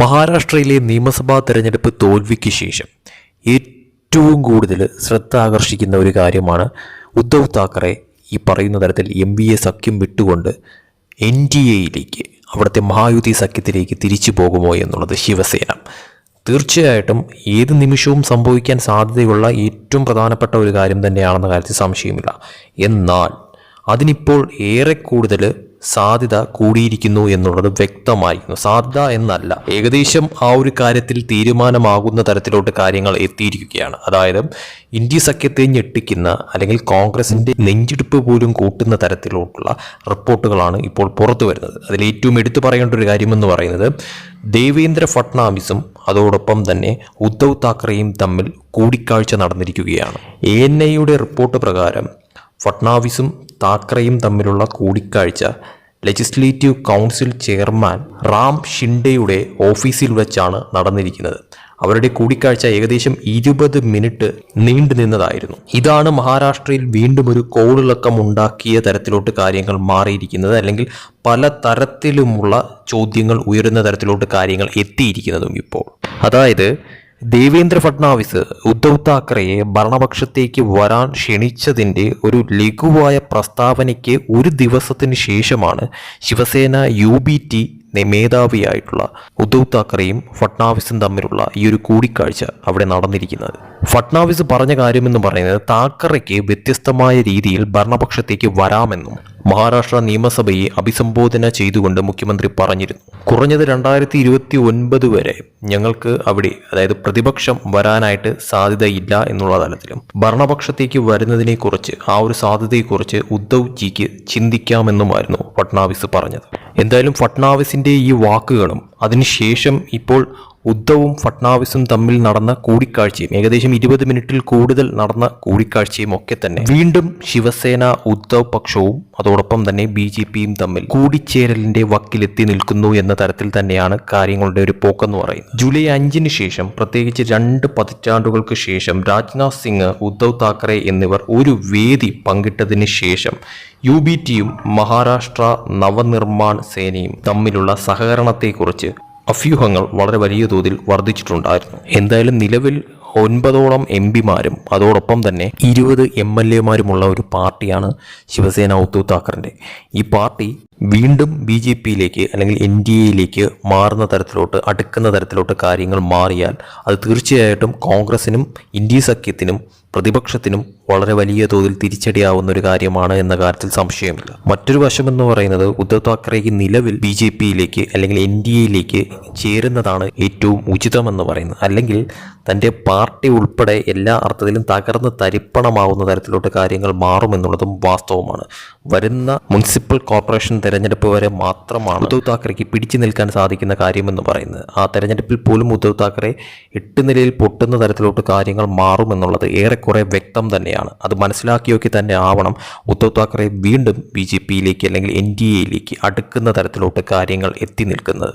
മഹാരാഷ്ട്രയിലെ നിയമസഭാ തെരഞ്ഞെടുപ്പ് തോൽവിക്ക് ശേഷം ഏറ്റവും കൂടുതൽ ശ്രദ്ധ ആകർഷിക്കുന്ന ഒരു കാര്യമാണ് ഉദ്ധവ് താക്കറെ ഈ പറയുന്ന തരത്തിൽ എം ബി എ സഖ്യം വിട്ടുകൊണ്ട് എൻ ഡി എയിലേക്ക് അവിടുത്തെ മഹായുതി സഖ്യത്തിലേക്ക് തിരിച്ചു പോകുമോ എന്നുള്ളത് ശിവസേന. തീർച്ചയായിട്ടും ഏത് നിമിഷവും സംഭവിക്കാൻ സാധ്യതയുള്ള ഏറ്റവും പ്രധാനപ്പെട്ട ഒരു കാര്യം തന്നെയാണെന്ന കാര്യത്തിൽ സംശയമില്ല. എന്നാൽ അതിനിപ്പോൾ ഏറെ കൂടുതൽ സാധ്യത കൂടിയിരിക്കുന്നു എന്നുള്ളത് വ്യക്തമായിരുന്നു. സാധ്യത എന്നല്ല ഏകദേശം ആ ഒരു കാര്യത്തിൽ തീരുമാനമാകുന്ന തരത്തിലോട്ട് കാര്യങ്ങൾ എത്തിയിരിക്കുകയാണ്. അതായത് ഇന്ത്യ സഖ്യത്തെ ഞെട്ടിക്കുന്ന അല്ലെങ്കിൽ കോൺഗ്രസിന്റെ നെഞ്ചിടിപ്പ് പോലും കൂട്ടുന്ന തരത്തിലോട്ടുള്ള റിപ്പോർട്ടുകളാണ് ഇപ്പോൾ പുറത്തു വരുന്നത്. അതിൽ ഏറ്റവും എടുത്തു പറയേണ്ട ഒരു കാര്യമെന്ന് പറയുന്നത് ദേവേന്ദ്ര ഫട്നാവിസും അതോടൊപ്പം തന്നെ ഉദ്ധവ് താക്കറെയും തമ്മിൽ കൂടിക്കാഴ്ച നടന്നിരിക്കുകയാണ്. എ എൻ ഐയുടെ റിപ്പോർട്ട് പ്രകാരം ഫട്നാവിസും താക്കറെയും തമ്മിലുള്ള കൂടിക്കാഴ്ച ലെജിസ്ലേറ്റീവ് കൗൺസിൽ ചെയർമാൻ റാം ഷിൻഡെയുടെ ഓഫീസിൽ വെച്ചാണ് നടന്നിരിക്കുന്നത്. അവരുടെ കൂടിക്കാഴ്ച ഏകദേശം ഇരുപത് മിനിറ്റ് നീണ്ടു നിന്നതായിരുന്നു. ഇതാണ് മഹാരാഷ്ട്രയിൽ വീണ്ടും ഒരു കോളിളക്കം ഉണ്ടാക്കിയ തരത്തിലോട്ട് കാര്യങ്ങൾ മാറിയിരിക്കുന്നത്. അല്ലെങ്കിൽ പല തരത്തിലുമുള്ള ചോദ്യങ്ങൾ ഉയരുന്ന തരത്തിലോട്ട് കാര്യങ്ങൾ എത്തിയിരിക്കുന്നതും ഇപ്പോൾ. അതായത് ദേവേന്ദ്ര ഫട്നാവിസ് ഉദ്ധവ് താക്കറെയെ ഭരണപക്ഷത്തേക്ക് വരാൻ ക്ഷണിച്ചതിന്റെ ഒരു ലഘുവായ പ്രസ്താവനയ്ക്ക് ഒരു ദിവസത്തിന് ശേഷമാണ് ശിവസേന യു ബി ടി മേധാവിയായിട്ടുള്ള ഉദ്ധവ് താക്കറെയും ഫട്നാവിസും തമ്മിലുള്ള ഈ ഒരു കൂടിക്കാഴ്ച അവിടെ നടന്നിരിക്കുന്നത്. ഫട്നാവിസ് പറഞ്ഞ കാര്യമെന്ന് പറയുന്നത് താക്കറയ്ക്ക് വ്യത്യസ്തമായ രീതിയിൽ ഭരണപക്ഷത്തേക്ക് വരാമെന്നും മഹാരാഷ്ട്ര നിയമസഭയെ അഭിസംബോധന ചെയ്തുകൊണ്ട് മുഖ്യമന്ത്രി പറഞ്ഞിരുന്നു. കുറഞ്ഞത് രണ്ടായിരത്തി ഇരുപത്തി ഒൻപത് വരെ ഞങ്ങൾക്ക് അവിടെ അതായത് പ്രതിപക്ഷം വരാനായിട്ട് സാധ്യതയില്ല എന്നുള്ള തലത്തിലും ഭരണപക്ഷത്തേക്ക് വരുന്നതിനെക്കുറിച്ച് ആ ഒരു സാധ്യതയെക്കുറിച്ച് ഉദ്ധവ് ജിക്ക് ചിന്തിക്കാമെന്നുമായിരുന്നു ഫട്നാവിസ് പറഞ്ഞത്. എന്തായാലും ഫട്നാവിസിന്റെ ഈ വാക്കുകളും അതിനുശേഷം ഇപ്പോൾ ഉദ്ധവും ഫട്നാവിസും തമ്മിൽ നടന്ന കൂടിക്കാഴ്ചയും ഏകദേശം ഇരുപത് മിനിറ്റിൽ കൂടുതൽ നടന്ന കൂടിക്കാഴ്ചയും ഒക്കെ തന്നെ. വീണ്ടും ശിവസേന ഉദ്ധവ് പക്ഷവും അതോടൊപ്പം തന്നെ ബി ജെ പിയും തമ്മിൽ കൂടിച്ചേരലിന്റെ വക്കിലെത്തി നിൽക്കുന്നു എന്ന തരത്തിൽ തന്നെയാണ് കാര്യങ്ങളുടെ ഒരു പോക്കെന്ന് പറയുന്നത്. ജൂലൈ അഞ്ചിന് ശേഷം പ്രത്യേകിച്ച് രണ്ട് പതിറ്റാണ്ടുകൾക്ക് ശേഷം രാജ്നാഥ് സിംഗ് ഉദ്ധവ് താക്കറെ എന്നിവർ ഒരു വേദി പങ്കിട്ടതിന് ശേഷം യു ബി ടിയും മഹാരാഷ്ട്ര നവനിർമ്മാൺ സേനയും തമ്മിലുള്ള സഹകരണത്തെക്കുറിച്ച് അഭ്യൂഹങ്ങൾ വളരെ വലിയ തോതിൽ വർദ്ധിച്ചിട്ടുണ്ടായിരുന്നു. എന്തായാലും നിലവിൽ ഒൻപതോളം എം പിമാരും അതോടൊപ്പം തന്നെ ഇരുപത് എം എൽ എമാരുമുള്ള ഒരു പാർട്ടിയാണ് ശിവസേന ഉദ്ധവ് താക്കറിന്റെ. ഈ പാർട്ടി വീണ്ടും ബി ജെ പിയിലേക്ക് അല്ലെങ്കിൽ എൻ ഡി എയിലേക്ക് മാറുന്ന തരത്തിലോട്ട് അടുക്കുന്ന തരത്തിലോട്ട് കാര്യങ്ങൾ മാറിയാൽ അത് തീർച്ചയായിട്ടും കോൺഗ്രസിനും ഇന്ത്യ സഖ്യത്തിനും പ്രതിപക്ഷത്തിനും വളരെ വലിയ തോതിൽ തിരിച്ചടിയാവുന്ന ഒരു കാര്യമാണ് എന്ന കാര്യത്തിൽ സംശയമില്ല. മറ്റൊരു വശമെന്ന് പറയുന്നത് ഉദ്ധവ് താക്കറേക്ക് നിലവിൽ ബി ജെ പിയിലേക്ക് അല്ലെങ്കിൽ എൻ ഡി എയിലേക്ക് ചേരുന്നതാണ് ഏറ്റവും ഉചിതമെന്ന് പറയുന്നത്. അല്ലെങ്കിൽ തന്റെ പാർട്ടി ഉൾപ്പെടെ എല്ലാ അർത്ഥത്തിലും തകർന്ന് തരിപ്പണമാവുന്ന തരത്തിലോട്ട് കാര്യങ്ങൾ മാറുമെന്നുള്ളതും വാസ്തവമാണ്. വരുന്ന മുനിസിപ്പൽ കോർപ്പറേഷൻ തെരഞ്ഞെടുപ്പ് വരെ മാത്രമാണ് ഉദ്ധവ് താക്കറേക്ക് പിടിച്ചു നിൽക്കാൻ സാധിക്കുന്ന കാര്യമെന്ന് പറയുന്നത്. ആ തെരഞ്ഞെടുപ്പിൽ പോലും ഉദ്ധവ് താക്കറെ എട്ട് നിലയിൽ പൊട്ടുന്ന തരത്തിലോട്ട് കാര്യങ്ങൾ മാറുമെന്നുള്ളത് ഏറെക്കുറെ വ്യക്തം തന്നെയാണ്. അത് മനസ്സിലാക്കിയൊക്കെ തന്നെ ആവണം ഉദ്ധവ് താക്കറെ വീണ്ടും ബി ജെ പിയിലേക്ക് അല്ലെങ്കിൽ എൻ ഡി എയിലേക്ക് അടുക്കുന്ന തരത്തിലോട്ട് കാര്യങ്ങൾ എത്തി നിൽക്കുന്നത്.